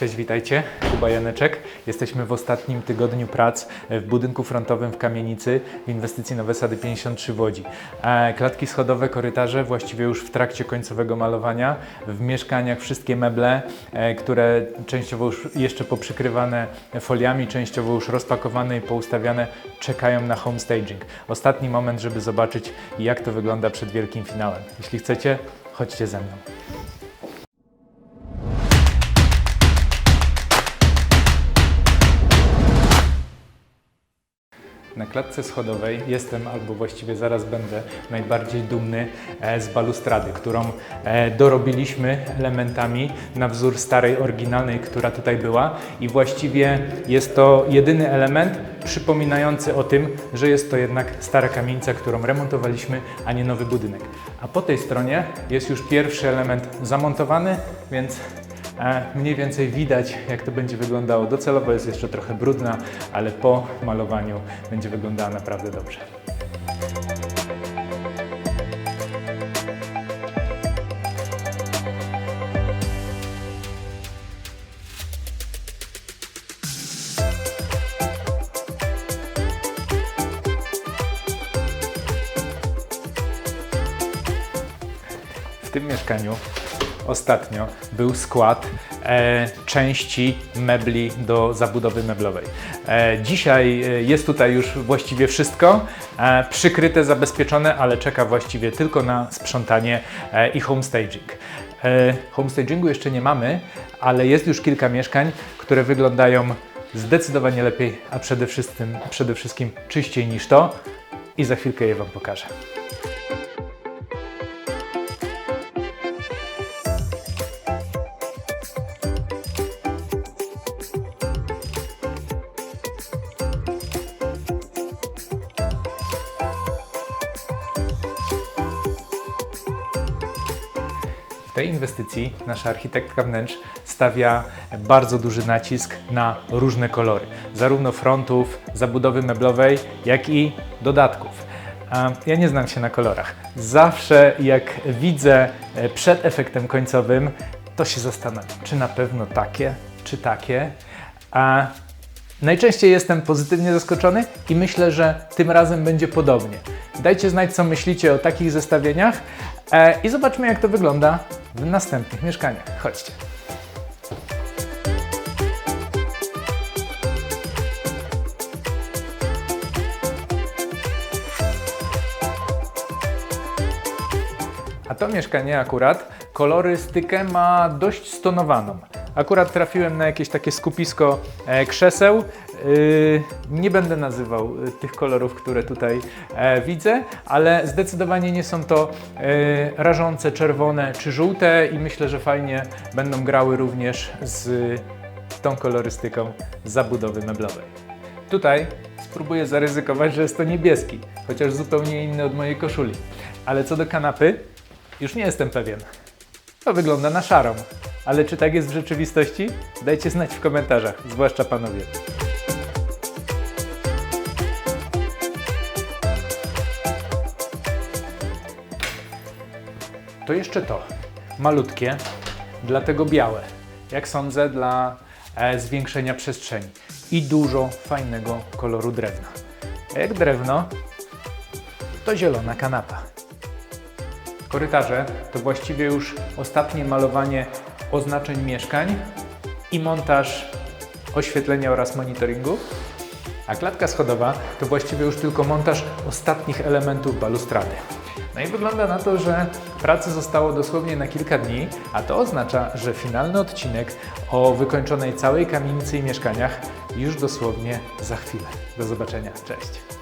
Cześć, witajcie. Kuba Janeczek. Jesteśmy w ostatnim tygodniu prac w budynku frontowym w Kamienicy w inwestycji Nowe Sady 53 w Łodzi. E, Klatki schodowe, korytarze właściwie już w trakcie końcowego malowania. W mieszkaniach wszystkie meble, e, które częściowo już jeszcze poprzykrywane foliami, częściowo już rozpakowane i poustawiane, czekają na home staging. Ostatni moment, żeby zobaczyć jak to wygląda przed wielkim finałem. Jeśli chcecie, chodźcie ze mną. Na klatce schodowej jestem, albo właściwie zaraz będę, najbardziej dumny e, z balustrady, którą e, dorobiliśmy elementami na wzór starej, oryginalnej, która tutaj była. I właściwie jest to jedyny element przypominający o tym, że jest to jednak stara kamienica, którą remontowaliśmy, a nie nowy budynek. A po tej stronie jest już pierwszy element zamontowany, więc Mniej więcej widać, jak to będzie wyglądało. Docelowo jest jeszcze trochę brudna, ale po malowaniu będzie wyglądała naprawdę dobrze. W tym mieszkaniu ostatnio był skład e, części mebli do zabudowy meblowej. E, dzisiaj e, jest tutaj już właściwie wszystko e, przykryte, zabezpieczone, ale czeka właściwie tylko na sprzątanie e, i homestaging. E, homestagingu jeszcze nie mamy, ale jest już kilka mieszkań, które wyglądają zdecydowanie lepiej, a przede wszystkim, przede wszystkim czyściej niż to i za chwilkę je Wam pokażę. W tej inwestycji nasza architektka wnętrz stawia bardzo duży nacisk na różne kolory, zarówno frontów, zabudowy meblowej, jak i dodatków. Ja nie znam się na kolorach. Zawsze jak widzę e, przed efektem końcowym, to się zastanawiam, czy na pewno takie, czy takie. A Najczęściej jestem pozytywnie zaskoczony i myślę, że tym razem będzie podobnie. Dajcie znać, co myślicie o takich zestawieniach e, i zobaczmy, jak to wygląda w następnych mieszkaniach. Chodźcie. A to mieszkanie akurat kolorystykę ma dość stonowaną. Akurat trafiłem na jakieś takie skupisko e, krzeseł. Yy, nie będę nazywał y, tych kolorów, które tutaj e, widzę, ale zdecydowanie nie są to e, rażące czerwone czy żółte i myślę, że fajnie będą grały również z tą kolorystyką zabudowy meblowej. Tutaj spróbuję zaryzykować, że jest to niebieski, chociaż zupełnie inny od mojej koszuli. Ale co do kanapy, już nie jestem pewien. To wygląda na szarą. Ale czy tak jest w rzeczywistości? Dajcie znać w komentarzach, zwłaszcza panowie. To jeszcze to. Malutkie, dlatego białe. Jak sądzę, dla e, zwiększenia przestrzeni. I dużo fajnego koloru drewna. A jak drewno, to zielona kanapa. Korytarze to właściwie już ostatnie malowanie oznaczeń mieszkań i montaż oświetlenia oraz monitoringu. A klatka schodowa to właściwie już tylko montaż ostatnich elementów balustrady. No i wygląda na to, że pracy zostało dosłownie na kilka dni, a to oznacza, że finalny odcinek o wykończonej całej kamienicy i mieszkaniach już dosłownie za chwilę. Do zobaczenia. Cześć.